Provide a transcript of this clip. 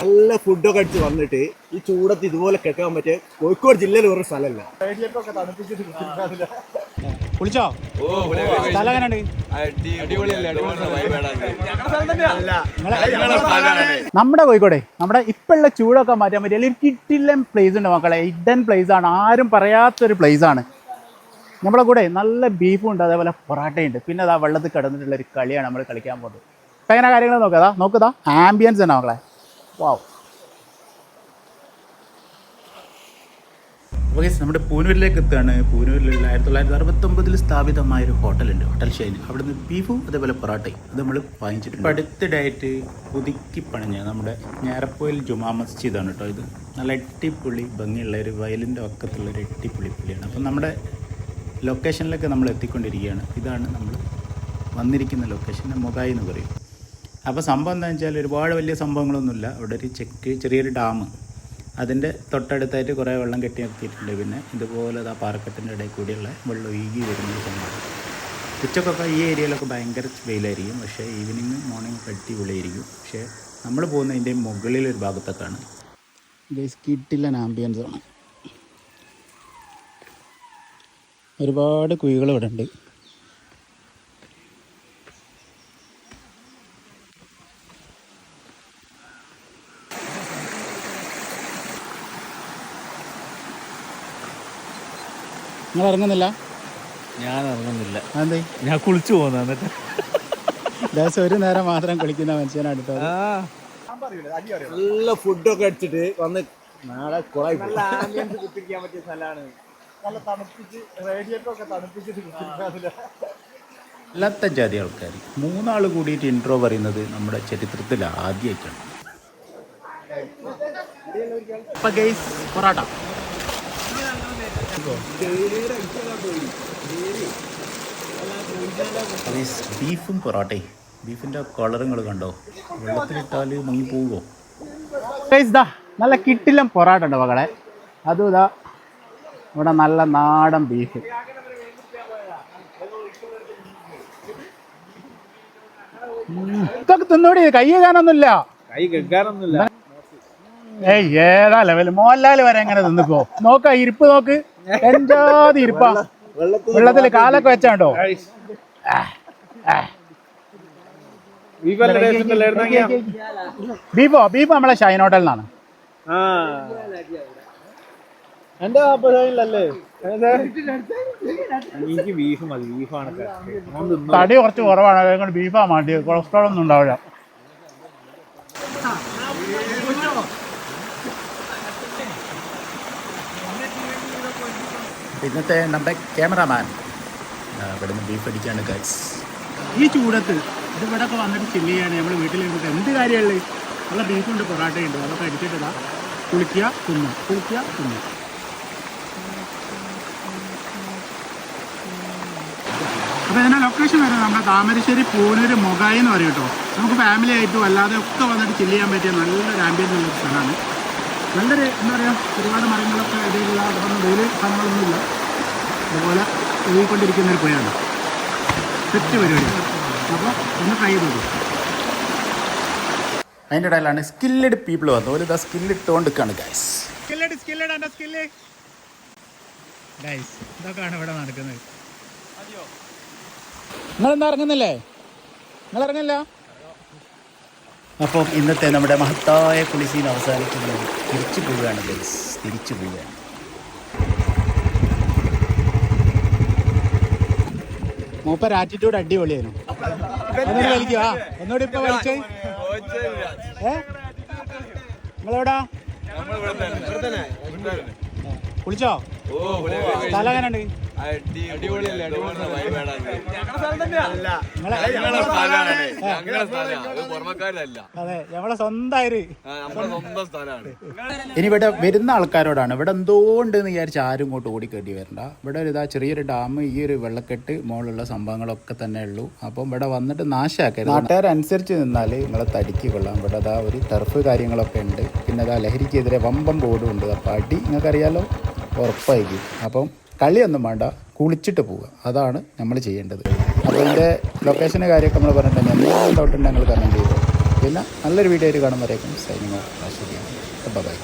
നല്ല ഫുഡൊക്കെ അടിച്ച് വന്നിട്ട് ഈ ചൂടത്ത് ഇതുപോലെ കിടക്കാൻ പറ്റിയ കോഴിക്കോട് ജില്ലയിൽ വേറെ സ്ഥലമല്ല. കുളിച്ചോ? നമ്മുടെ കോഴിക്കോടെ നമ്മുടെ ഇപ്പോഴുള്ള ചൂടൊക്കെ മാറ്റാൻ പറ്റിയ ഒരു കിട്ടില്ല പ്ലേസ് ഉണ്ട് മക്കളെ. ഇഡൻ പ്ലേസ് ആണ്. ആരും പറയാത്തൊരു പ്ലേസ് ആണ്. നമ്മുടെ കൂടെ നല്ല ബീഫും ഉണ്ട് അതേപോലെ പൊറാട്ടയുണ്ട്. പിന്നെ അതാ വെള്ളത്തിൽ കിടന്നിട്ടുള്ള ഒരു കളിയാണ് നമ്മൾ കളിക്കാൻ പോകുന്നത്. അപ്പം എങ്ങനെ കാര്യങ്ങൾ നോക്കാതാ നോക്കുതാ ആംബിയൻസ് ആണ് മക്കളെ. വാവ് ഓക്കെ നമ്മുടെ പൂനൂരിലേക്ക് എത്തുകയാണ്. പൂനൂരിലുള്ള ആയിരത്തി തൊള്ളായിരത്തി അറുപത്തൊമ്പതിൽ സ്ഥാപിതമായ ഒരു ഹോട്ടലുണ്ട് ഹോട്ടൽ ഷൈൻ അവിടുന്ന് ബീഫും അതേപോലെ പൊറാട്ടയും അത് നമ്മൾ വാങ്ങിച്ചിട്ടുണ്ട്. ഇപ്പോൾ ഡയറ്റ് പുതുക്കി പണിഞ്ഞ നമ്മുടെ ഞാറപ്പോയിൽ ജുമാ മസ്ജിദാണ് കേട്ടോ ഇത്. നല്ല എട്ടിപ്പുള്ളി ഭംഗിയുള്ള ഒരു വയലിന്റെ ഒക്കത്തുള്ള ഒരു എട്ടിപ്പുള്ളി പുള്ളിയാണ്. അപ്പം നമ്മുടെ ലൊക്കേഷനിലൊക്കെ നമ്മൾ എത്തിക്കൊണ്ടിരിക്കുകയാണ്. ഇതാണ് നമ്മൾ വന്നിരിക്കുന്ന ലൊക്കേഷൻ മുഖായി എന്ന് പറയും. അപ്പോൾ സംഭവം എന്താണെന്ന് വെച്ചാൽ ഒരുപാട് വലിയ സംഭവങ്ങളൊന്നുമില്ല. അവിടെ ഒരു ചെക്ക് ചെറിയൊരു ഡാം. അതിന്റെ തൊട്ടടുത്തായിട്ട് കുറേ വെള്ളം കെട്ടി നിർത്തിയിട്ടുണ്ട്. പിന്നെ ഇതുപോലെ ആ പാറക്കെട്ടിന്റെ ഇടയിൽ കൂടിയുള്ള വെള്ളം ഒഴുകി വരുന്ന ഒരു സംഭവം. ഉച്ചക്കൊക്കെ ഈ ഏരിയയിലൊക്കെ ഭയങ്കര വെയിലായിരിക്കും. പക്ഷേ ഈവനിങ് മോർണിംഗ് ഒക്കെ അടിപൊളിയായിരിക്കും. പക്ഷേ നമ്മൾ പോകുന്നതിന്റെ മുകളിലൊരു ഭാഗത്തൊക്കെയാണ്. കിട്ടില്ല ആംബിയൻസ് ആണ്. ഒരുപാട് കുഴികൾ ഇവിടെ ഉണ്ട്. നിങ്ങൾ ഇറങ്ങുന്നില്ല ഞാൻ ഇറങ്ങുന്നില്ല അതെ ഞാൻ കുളിച്ചു പോകുന്ന എന്നിട്ട്. ദിവസം ഒരു നേരം മാത്രം കുളിക്കുന്ന മനുഷ്യനാണ് നല്ല ഫുഡൊക്കെ അടിച്ചിട്ട് വന്ന് നാളെ ആംബിയൻസ് കുത്തിരിക്കാൻ പറ്റിയ സ്ഥലമാണ്. നല്ല തണുപ്പിച്ച് റേഡിയേറ്റർ ഒക്കെ തണുപ്പിച്ചിട്ട് കുത്തിരിക്കാറില്ല. അല്ലാത്ത ജാതി ആൾക്കാർ മൂന്നാൾ കൂടിയിട്ട് ഇൻട്രോ പറയുന്നത് നമ്മുടെ ചരിത്രത്തിൽ ആദ്യമായിട്ടാണ്. പൊറാട്ട. ബീഫും പൊറോട്ടേ ബീഫിന്റെ കളറുകൾ കണ്ടോ? വെള്ളത്തിലിട്ടാൽ മുങ്ങി പോവോ നല്ല കിട്ടിലും പൊറാട്ട ഉണ്ട് മകളെ അതും ഇതാ ഇവിടെ നല്ല നാടൻ ബീഫ്. ഇതൊക്കെ തിന്നോടി കൈ കാണൊന്നുമില്ല കൈ കെക്കാനൊന്നുമില്ല ഏയ് ഏതാ ലെവൽ മോഹൻലാൽ വരെ എങ്ങനെ നിന്നിപ്പോ? നോക്ക ഇരിപ്പ് നോക്ക്. എഞ്ചാതി ഇരിപ്പാ? വെള്ളത്തിൽ കാലൊക്കെ വെച്ചാണ്ടോ? ബീഫോ ബീഫ് നമ്മളെ ഷൈൻ ഹോട്ടൽ നിന്നാണ് ആ എന്റെ അല്ലേ എനിക്ക് ബീഫ് മതി ബീഫാണ് തടി കുറച്ച് കുറവാണ് അതുകൊണ്ട് ബീഫാ മാണ്ടി കൊളസ്ട്രോൾ ഒന്നും ഉണ്ടാവില്ല. ഇന്നത്തെ നമ്മുടെ ക്യാമറാമാൻ. നിന്ന് ബീഫ് അടിക്കാണ് ഗൈസ് ഈ ചൂടത്ത് ഇത് ഇവിടെ ഒക്കെ വന്നിട്ട് ചില്ലിയാണ് നമ്മൾ വീട്ടിൽ ഇരുന്നിട്ട് എന്ത് കാര്യമുള്ളത് നല്ല ബീഫുണ്ട് പൊറാട്ടയുണ്ട്. അതൊക്കെ അടിച്ചിട്ടില്ല കുളിക്കുക തിന്നുക കുളിക്കുക തിന്നുക അപ്പോൾ ഇതിന്റെ ലൊക്കേഷൻ വരുന്നത് നമ്മുടെ താമരശ്ശേരി പൂനൂര് മൊഗായി എന്ന് പറയും കേട്ടോ. നമുക്ക് ഫാമിലി ആയിട്ടും അല്ലാതെ ഒക്കെ വന്നിട്ട് ചില്ല് ചെയ്യാൻ പറ്റിയ നല്ലൊരു ആംബിയൻസ് ഉള്ള സ്ഥലമാണ്. നല്ലൊരു എന്താ പറയുക ഒരുപാട് മരങ്ങളൊക്കെ ഇടയിലുള്ള അതൊന്നും വെയിൽ സ്ഥലങ്ങളൊന്നുമില്ല അതുപോലെ ഒഴുകിക്കൊണ്ടിരിക്കുന്ന ഒരു പുഴയാണ്. സെറ്റ് പരിപാടി. അപ്പോൾ ഒന്ന് ട്രൈ ചെയ്ത് നോക്കും. അതിന്റെ ഇടയിലാണ് സ്കില്ലഡ് പീപ്പിൾ വന്നത്. ഒരു ഇതാ സ്കില്ല് ഇട്ടുകൊണ്ടിരിക്കുകയാണ് ഗൈസ് സ്കില്ലഡ് സ്കില്ലഡ് എന്റെ സ്കില്ല് ഗൈസ് ഇതൊക്കെയാണ് ഇവിടെ നടക്കുന്നത്. നിങ്ങളെന്താ ഇറങ്ങുന്നില്ലേ? നിങ്ങൾ ഇറങ്ങില്ല അപ്പം ഇന്നത്തെ നമ്മുടെ മഹത്തായ കുളിസീൻ അവസാനിക്കുന്നത് തിരിച്ചു പോവുകയാണ് ഗൈസ്. തിരിച്ചു പോവുകയാണ്. മൂപ്പർ ആറ്റിറ്റ്യൂഡ് അടിപൊളിയായിരുന്നു. ഒന്നുകൂടി വലിക്കുക ഒന്നുകൂടി ഇപ്പൊ വലിച്ചേ. ഏ? നിങ്ങളെവിടാ? കുളിച്ചോ? സ്ഥലം എങ്ങനെയുണ്ട്? അതെ സ്വന്തമായൊരു. ഇനി ഇവിടെ വരുന്ന ആൾക്കാരോടാണ് ഇവിടെ എന്തോ ഉണ്ടെന്ന് വിചാരിച്ച് ആരും ഇങ്ങോട്ട് ഓടിക്കേണ്ടി വരണ്ട. ഇവിടെ ഒരു ഇതാ ചെറിയൊരു ഡാം ഈ ഒരു വെള്ളക്കെട്ട് മുകളിലുള്ള സംഭവങ്ങളൊക്കെ തന്നെ ഉള്ളൂ. അപ്പം ഇവിടെ വന്നിട്ട് നാശമാക്കരുത് നാട്ടുകാരനുസരിച്ച് നിന്നാൽ നിങ്ങളെ തടിക്ക് കൊള്ളാം. ഇവിടെ അതാ ഒരു ടർഫ് കാര്യങ്ങളൊക്കെ ഉണ്ട്. പിന്നെ അതാ ലഹരിക്കെതിരെ വമ്പം ബോർഡും ഉണ്ട്. അപ്പം അടി നിങ്ങൾക്കറിയാലോ? ഉറപ്പായിരിക്കും. അപ്പം കളിയൊന്നും വേണ്ട കുളിച്ചിട്ട് പോവുക. അതാണ് നമ്മൾ ചെയ്യേണ്ടത്. അപ്പോൾ ഇതിന്റെ ലൊക്കേഷൻ കാര്യമൊക്കെ നമ്മൾ പറഞ്ഞിട്ടുണ്ട്. എന്തെങ്കിലും ഡൗട്ട് ഉണ്ടെങ്കിൽ കമന്റ് ചെയ്തു. പിന്നെ നല്ലൊരു വീഡിയോ ആയിട്ട് കാണുമ്പോഴേക്കും സൈനിങ് ഓഫ് ശരിയാണ് ബൈ